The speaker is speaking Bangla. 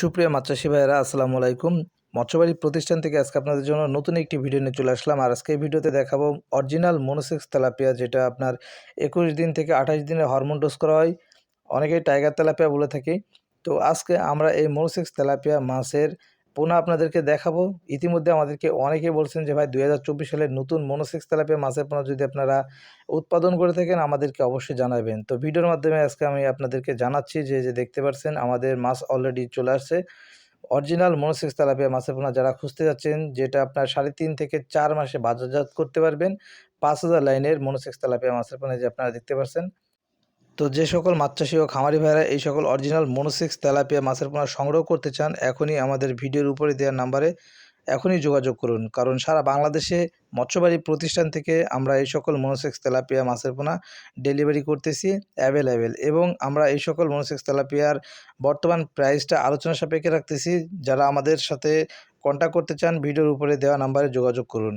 সুপ্রিয় মাতৃশী ভাইয়েরা, আসসালামু আলাইকুম। মৎস্যবাড়ি প্রতিষ্ঠান থেকে আজকে আপনাদের জন্য নতুন একটি ভিডিও নিয়ে চলে আসলাম। আর আজকে এই ভিডিওতে দেখাবো অরিজিনাল মনোসেক্স তেলাপিয়া, যেটা আপনার একুশ দিন থেকে আঠাশ দিনের হরমোন ডোজ করা হয়। অনেকেই টাইগার তেলাপিয়া বলে থাকি। তো আজকে আমরা এই মনোসেক্স তেলাপিয়া মাছের পোনা আপনাদেরকে দেখাবো। ইতিমধ্যে আমাদেরকে অনেকেই বলছেন যে, ভাই, দুই সালের নতুন মনোসেক্স তেলাপিয়া মাছের পোনা যদি আপনারা উৎপাদন করে থাকেন, আমাদেরকে অবশ্যই জানাবেন। তো ভিডিওর মাধ্যমে আজকে আমি আপনাদেরকে জানাচ্ছি যে যে দেখতে পাচ্ছেন আমাদের মাছ অলরেডি চলে আসছে। অরিজিনাল মনোসেক্স তেলাপিয়া মাছের পোনা যারা খুঁজতে যাচ্ছেন, যেটা আপনার সাড়ে তিন থেকে চার মাসে বাজারজাত করতে পারবেন, পাঁচ হাজার লাইনের মনোসেক্স তেলাপিয়া মাছের পোনা যে আপনারা দেখতে পাচ্ছেন তো যে সকল মাছ চাষি ও খামারি ভাইরা এই সকল অরিজিনাল মনোসেক্স তেলাপিয়া মাছের পোনা সংগ্রহ করতে চান, এখনই আমাদের ভিডিওর উপরে দেওয়ার নাম্বারে এখনই যোগাযোগ করুন। কারণ সারা বাংলাদেশে মৎস্যবাড়ি প্রতিষ্ঠান থেকে আমরা এই সকল মনোসেক্স তেলাপিয়া মাছের পোনা ডেলিভারি করতেছি অ্যাভেলেবেল এবং আমরা এই সকল মনোসেক্স তেলাপিয়ার বর্তমান প্রাইসটা আলোচনা সাপেক্ষে রাখতেছি। যারা আমাদের সাথে কন্ট্যাক্ট করতে চান, ভিডিওর উপরে দেওয়া নাম্বারে যোগাযোগ করুন।